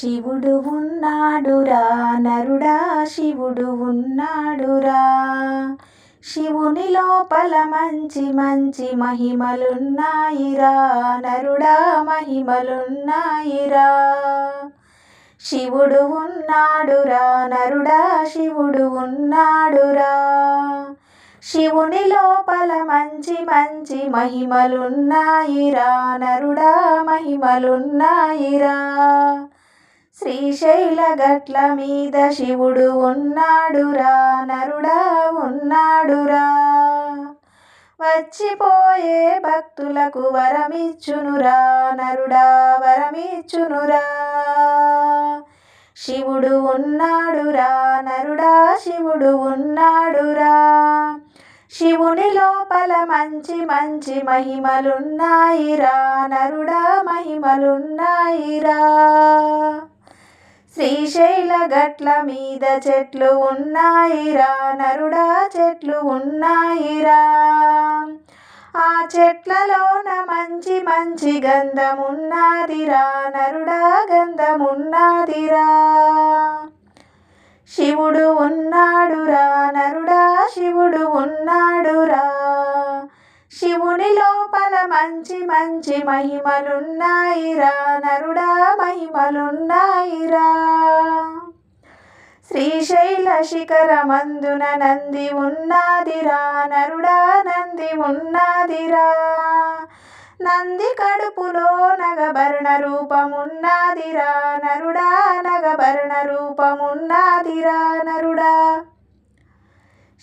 శివుడు ఉన్నాడురా నరుడా శివుడు ఉన్నాడురా. శివుని లోపల మంచి మంచి మహిమలున్నాయిరా నరుడా మహిమలున్నాయిరా. శివుడు ఉన్నాడురా నరుడా శివుడు ఉన్నాడురా. శివుని లోపల మంచి మంచి మహిమలున్నాయిరా నరుడా మహిమలున్నాయిరా. శ్రీశైల గట్ల మీద శివుడు ఉన్నాడురా నరుడా ఉన్నాడురా. వచ్చిపోయే భక్తులకు వరమిచ్చునురా నరుడా వరమిచ్చునురా. శివుడు ఉన్నాడురా నరుడా శివుడు ఉన్నాడురా. శివుని లోపల మంచి మంచి మహిమలున్నాయిరా నరుడా మహిమలున్నాయిరా. శ్రీశైల గట్ల మీద చెట్లు ఉన్నాయిరా నరుడా చెట్లు ఉన్నాయిరా ఆ చెట్లలోన మంచి మంచి గంధమున్నాదిరా నరుడా గంధమున్నాదిరా శివుడు ఉన్నాడురా నరుడా శివుడు ఉన్నాడురా శివుని లోపల మంచి మంచి మహిమలున్నాయిరా నరుడా మహిమలున్నాయిరా. శ్రీశైల శిఖర మందున నంది ఉన్నాదిరా నరుడా నంది ఉన్నాదిరా. నంది కడుపులో నగభరణ రూపమున్నాదిరా నరుడా నగభరణ రూపమున్నాదిరా నరుడా.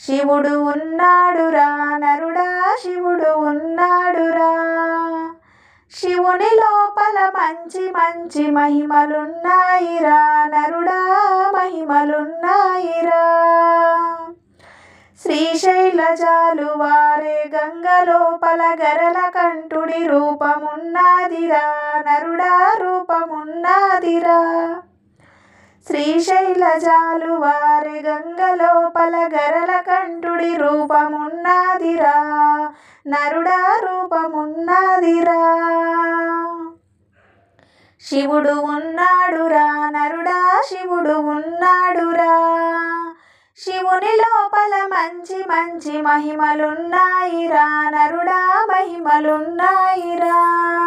శివుడు ఉన్నాడురా నరుడా శివుడు ఉన్నాడురా. శివుని లోపల మంచి మంచి మహిమలున్నాయిరా నరుడా మహిమలున్నాయిరా. శ్రీశైల వారే గంగ లోపల గరల కంఠుడి రూపమున్నాదిరా నరుడా రూపమున్నాదిరా. శ్రీశైల జాలు వారి గంగ లోపల గరల కంఠుడి రూపమున్నాదిరా. నరుడా రూపమున్నాదిరా. శివుడు ఉన్నాడురా నరుడా శివుడు ఉన్నాడురా. శివుని లోపల మంచి మంచి మహిమలున్నాయిరా నరుడా మహిమలున్నాయిరా.